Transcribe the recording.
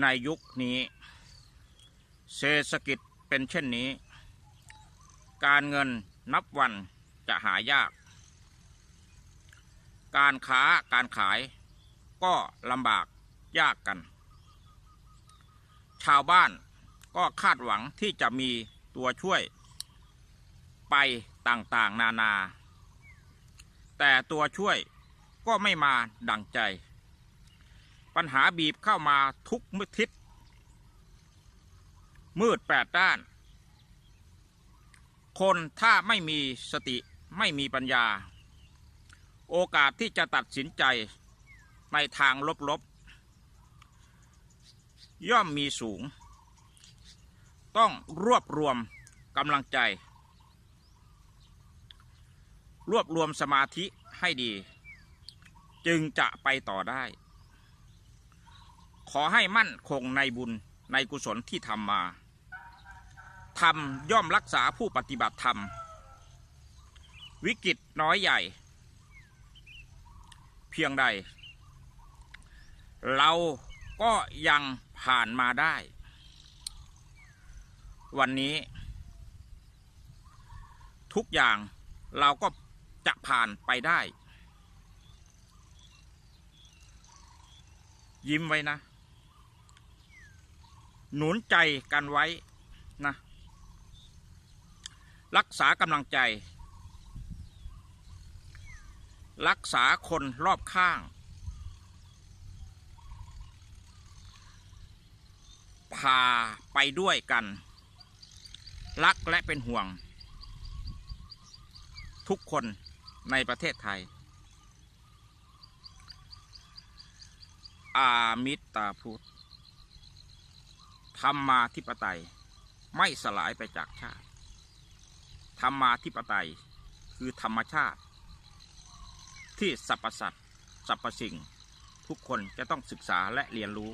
ในยุคนี้ เศรษฐกิจเป็นเช่นนี้ การเงินนับวันจะหายาก การค้าการขายก็ลำบากยากกัน ชาวบ้านก็คาดหวังที่จะมีตัวช่วย ไปต่างๆนานา แต่ตัวช่วยก็ไม่มาดังใจ ปัญหาบีบเข้ามาทุกมืทิศ มืดแปดด้าน คนถ้าไม่มีสติไม่มีปัญญา โอกาสที่จะตัดสินใจในทางลบๆ ย่อมมีสูง ต้องรวบรวมกำลังใจ รวบรวมสมาธิให้ดี จึงจะไปต่อได้ ขอให้มั่นคงในบุญในกุศลที่ทำมาทำย่อมรักษาผู้ปฏิบัติธรรม วิกฤตน้อยใหญ่ เพียงใด เราก็ยังผ่านมาได้ วันนี้ ทุกอย่างเราก็จะผ่านไปได้ ยิ้มไว้นะ หนุนใจกันไว้นะ รักษากำลังใจ รักษาคนรอบข้าง พาไปด้วยกัน รักและเป็นห่วง ทุกคนในประเทศไทย อามิตาพุทธ ธรรมาธิปไตยไม่สลายไปจากชาติ ธรรมาธิปไตยคือธรรมชาติ ที่สรรพสัตว์สรรพสิ่ง ทุกคนจะต้องศึกษาและเรียนรู้